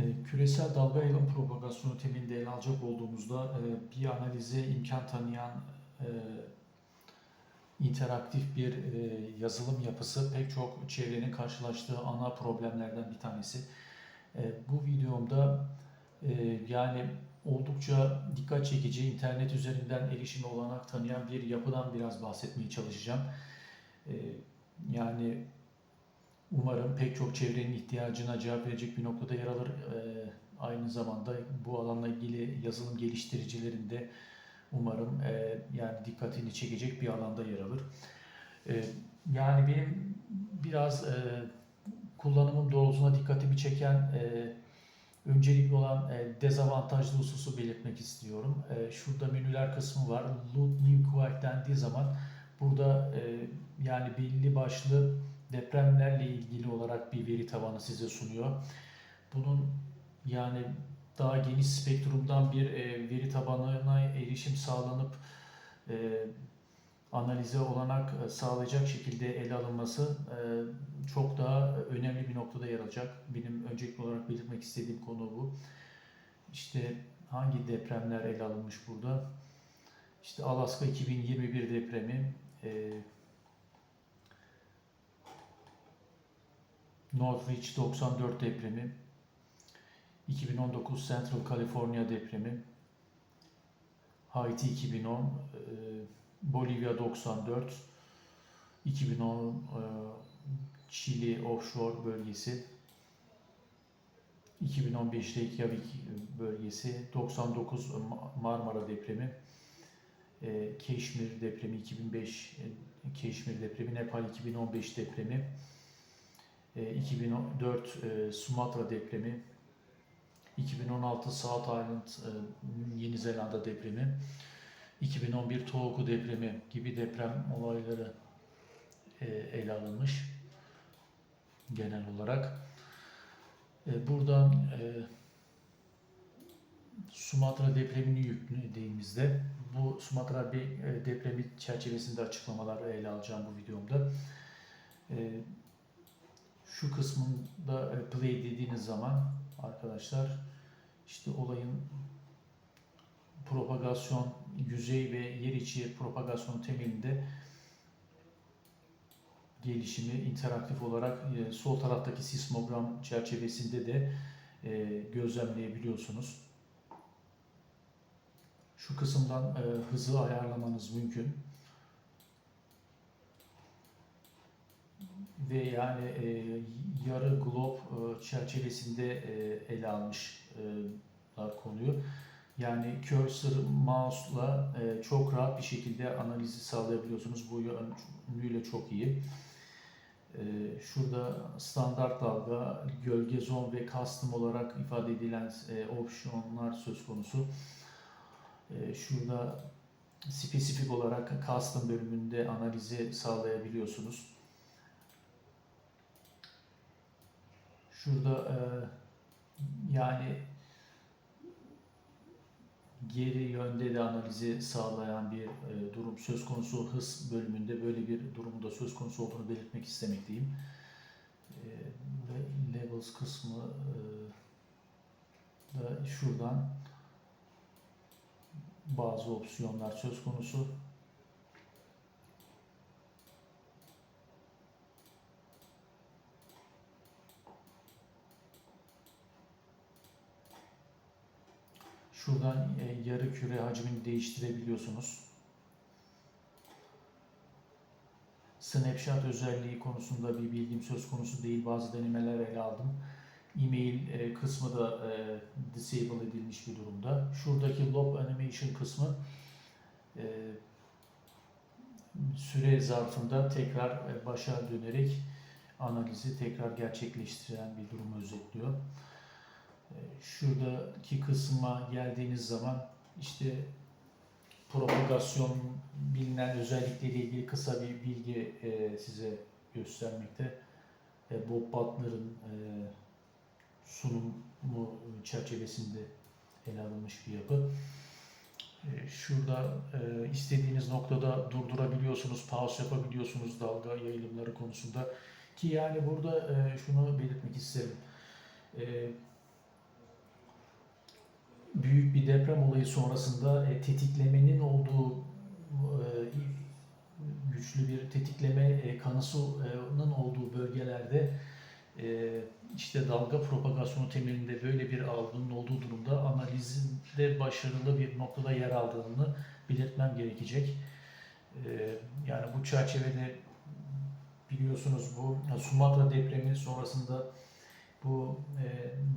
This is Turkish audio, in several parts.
E, Küresel dalga yayılım propagasyonu temelinde ele alacak olduğumuzda e, bir analize imkan tanıyan e, interaktif bir e, yazılım yapısı pek çok çevrenin karşılaştığı ana problemlerden bir tanesi. Bu videomda yani oldukça dikkat çekici internet üzerinden erişime olanak tanıyan bir yapıdan biraz bahsetmeye çalışacağım. Yani Umarım pek çok çevrenin ihtiyacına cevap verecek bir noktada yer alır. Ee, aynı zamanda bu alanla ilgili yazılım geliştiricilerin de umarım e, yani dikkatini çekecek bir alanda yer alır. Ee, yani benim biraz e, kullanımım doğrultusunda dikkatimi çeken e, öncelikli olan e, dezavantajlı hususu belirtmek istiyorum. E, şurada menüler kısmı var. Load New Query dendiği zaman burada e, yani belli başlı depremlerle ilgili olarak bir veri tabanı size sunuyor. Bunun yani daha geniş spektrumdan bir e, veri tabanına erişim sağlanıp e, analize olanak e, sağlayacak şekilde ele alınması çok daha önemli bir noktada yer alacak. Benim öncelikli olarak belirtmek istediğim konu bu. İşte hangi depremler ele alınmış burada? İşte Alaska 2021 depremi, Northridge 94 depremi, 2019 Central California depremi, Haiti 2010, e, Bolivya 94, 2010 e, Çili offshore bölgesi, 2015 Reykjavik bölgesi, 99 Marmara depremi, Keşmir depremi 2005, e, Keşmir depremi, Nepal 2015 depremi, 2004 e, Sumatra depremi, 2016 South Island e, Yeni Zelanda depremi, 2011 Tohoku depremi gibi deprem olayları e, ele alınmış genel olarak. Buradan Sumatra depremini yüklediğimizde bu Sumatra bir depremi çerçevesinde açıklamalar ele alacağım bu videomda. Şu kısmında play dediğiniz zaman arkadaşlar işte olayın propagasyon yüzey ve yer içi propagasyon temelinde gelişimi interaktif olarak e, sol taraftaki sismogram çerçevesinde de e, gözlemleyebiliyorsunuz. Şu kısımdan e, hızı ayarlamanız mümkün. Ve yani e, yarı glob e, çerçevesinde e, ele almışlar konuyu. Yani cursor mouse'la e, çok rahat bir şekilde analizi sağlayabiliyorsunuz. Bu yönüyle çok iyi. E, şurada standart dalga, gölge zon ve custom olarak ifade edilen e, opsiyonlar söz konusu. E, şurada spesifik olarak custom bölümünde analizi sağlayabiliyorsunuz. Şurada e, yani geri yönde de analizi sağlayan bir e, durum söz konusu hız bölümünde böyle bir durumun da söz konusu olduğunu belirtmek istemekteyim. E, ve levels kısmı e, da şuradan bazı opsiyonlar söz konusu. Şuradan e, yarı küre hacmini değiştirebiliyorsunuz. Snapshot özelliği konusunda bir bilgim söz konusu değil. Bazı denemeler ele aldım. E-mail e, kısmı da e, disable edilmiş bir durumda. Şuradaki lob animation kısmı e, süre zarfında tekrar e, başa dönerek analizi tekrar gerçekleştiren bir durumu özetliyor. E, şuradaki kısma geldiğiniz zaman işte propagasyon bilinen özellikleriyle ilgili kısa bir bilgi e, size göstermekte. E, Bob Butler'ın e, sunumu çerçevesinde ele alınmış bir yapı. E, Şurada istediğiniz noktada durdurabiliyorsunuz, pause yapabiliyorsunuz dalga yayılımları konusunda. Ki yani burada şunu belirtmek isterim. E, büyük bir deprem olayı sonrasında e, tetiklemenin olduğu e, güçlü bir tetikleme e, kanısının olduğu bölgelerde e, işte dalga propagasyonu temelinde böyle bir algının olduğu durumda analizinde başarılı bir noktada yer aldığını belirtmem gerekecek. E, yani bu çerçevede biliyorsunuz bu Sumatra depremi sonrasında bu e,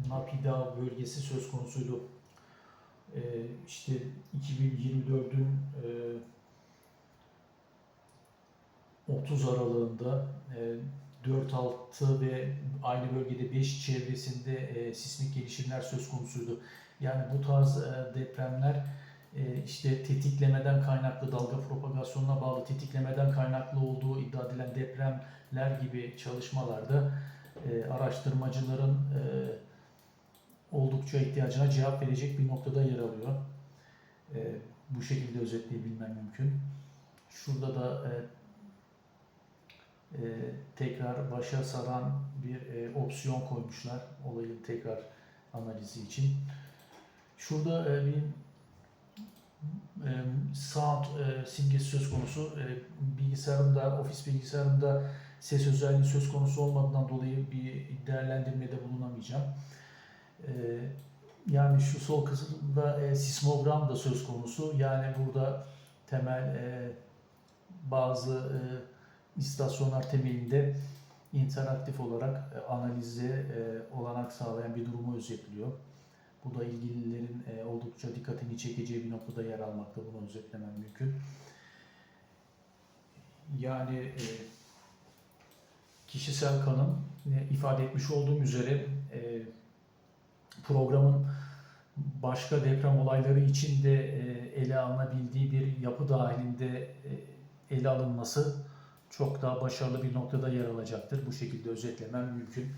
Napida bölgesi söz konusuydu. E, işte 2024'ün e, 30 aralığında e, 4-6 ve aynı bölgede 5 çevresinde e, sismik gelişimler söz konusuydu. Yani bu tarz e, depremler e, işte tetiklemeden kaynaklı dalga propagasyonuna bağlı tetiklemeden kaynaklı olduğu iddia edilen depremler gibi çalışmalarda e, araştırmacıların e, oldukça ihtiyacına cevap verecek bir noktada yer alıyor. E, bu şekilde özetleyebilmem mümkün. Şurada da e, e, tekrar başa saran bir e, opsiyon koymuşlar olayın tekrar analizi için. Şurada e, bir e, sound e, simgesi söz konusu. E, bilgisayarımda, ofis bilgisayarımda ses özelliği söz konusu olmadığından dolayı bir değerlendirmede bulunamayacağım. E, yani şu sol kısımda e, sismogram da söz konusu. Yani burada temel e, bazı e, istasyonlar temelinde interaktif olarak e, analize e, olanak sağlayan bir durumu özetliyor. Bu da ilgililerin e, oldukça dikkatini çekeceği bir noktada yer almakta. Bunu özetlemem mümkün. Yani e, kişisel kanım e, ifade etmiş olduğum üzere e, programın başka deprem olayları için de e, ele alınabildiği bir yapı dahilinde e, ele alınması çok daha başarılı bir noktada yer alacaktır. Bu şekilde özetlemem mümkün.